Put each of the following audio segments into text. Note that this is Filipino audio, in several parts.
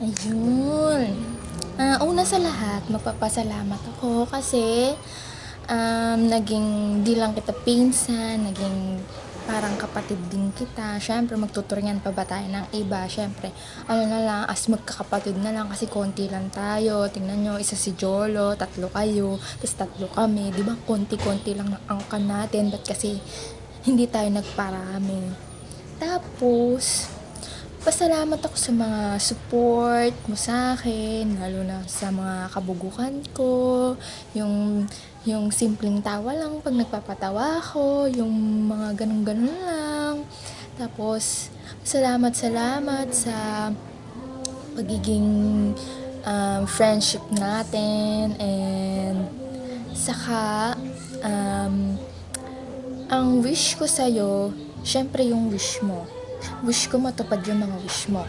Ayun. Ah, una sa lahat, magpapasalamat ako kasi um, naging di lang kita pinsan, naging parang kapatid din kita. Siyempre, magtuturingan pa ba tayo ng iba? Siyempre, ano na lang, as magkakapatid na lang kasi konti lang tayo. Tingnan nyo, isa si Jolo, tatlo kayo, tapos tatlo kami. Di ba, konti-konti lang ang angkan natin. Ba't kasi hindi tayo nagparami? Tapos, pasalamat ako sa mga support mo sa akin, lalo na sa mga kabugukan ko, yung yung simpleng tawa lang pag nagpapatawa ako, yung mga ganun-ganun lang. Tapos, salamat salamat sa pagiging um, friendship natin and saka um, ang wish ko sa'yo, syempre yung wish mo. Wish ko matupad yung mga wish mo.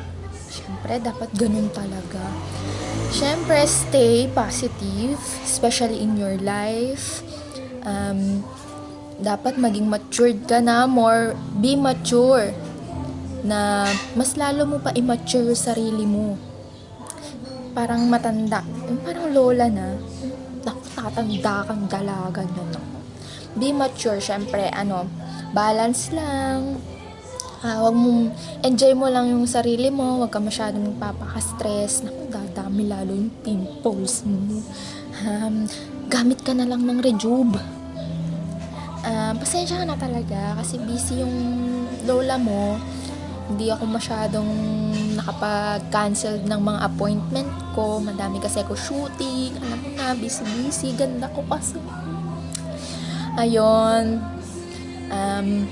Syempre, dapat ganun talaga. Syempre, stay positive, especially in your life. Um, dapat maging matured ka na, more, be mature. Na mas lalo mo pa immature yung sarili mo. Parang matanda. Parang lola na. Tatanda kang dalaga na. Be mature, syempre, ano, balance lang. Ah, wag mo, enjoy mo lang yung sarili mo, wag ka masyadong magpapaka-stress. Naku, dadami lalo yung pimples mo. Um, gamit ka na lang ng Rejuve. Um, pasensya ka na talaga kasi busy yung lola mo. Hindi ako masyadong nakapag-cancel ng mga appointment ko. Madami kasi ako shooting. Alam mo na, busy-busy. Ganda ko kasi. Ayun. Um,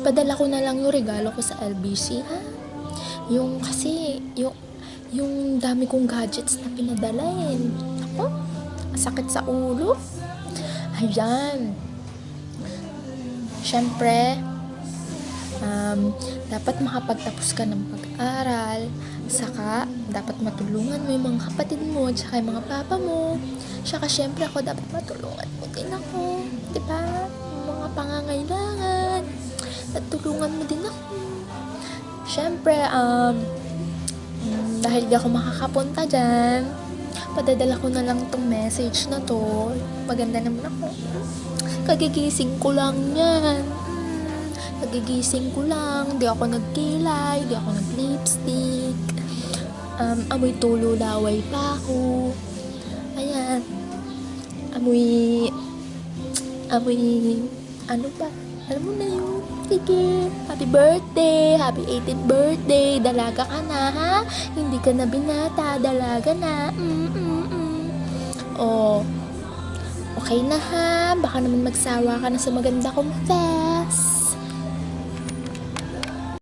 padala ko na lang yung regalo ko sa LBC, ha? Yung kasi, yung, yung dami kong gadgets na pinadala eh. Ako, sakit sa ulo. Ayan. Siyempre, um, dapat makapagtapos ka ng pag-aral. Saka, dapat matulungan mo yung mga kapatid mo, tsaka yung mga papa mo. Saka, syempre ako dapat matulungan mo din ako. Diba? Yung mga pangangailangan. At tulungan mo din ako. Syempre, um, dahil di ako makakapunta dyan, padadala ko na lang tong message na to. Maganda naman ako. Kagigising ko lang yan. Kagigising ko lang. Di ako nagkilay. Di ako nag-lipstick. Um, amoy tulo laway pa ako. Ayan. Amoy... Amoy... Ano ba? Alam mo na yun. Sige. Happy birthday. Happy 18th birthday. Dalaga ka na, ha? Hindi ka na binata. Dalaga na. Mm-mm-mm. Oh. Okay na ha. Baka naman magsawa ka na sa maganda kong face.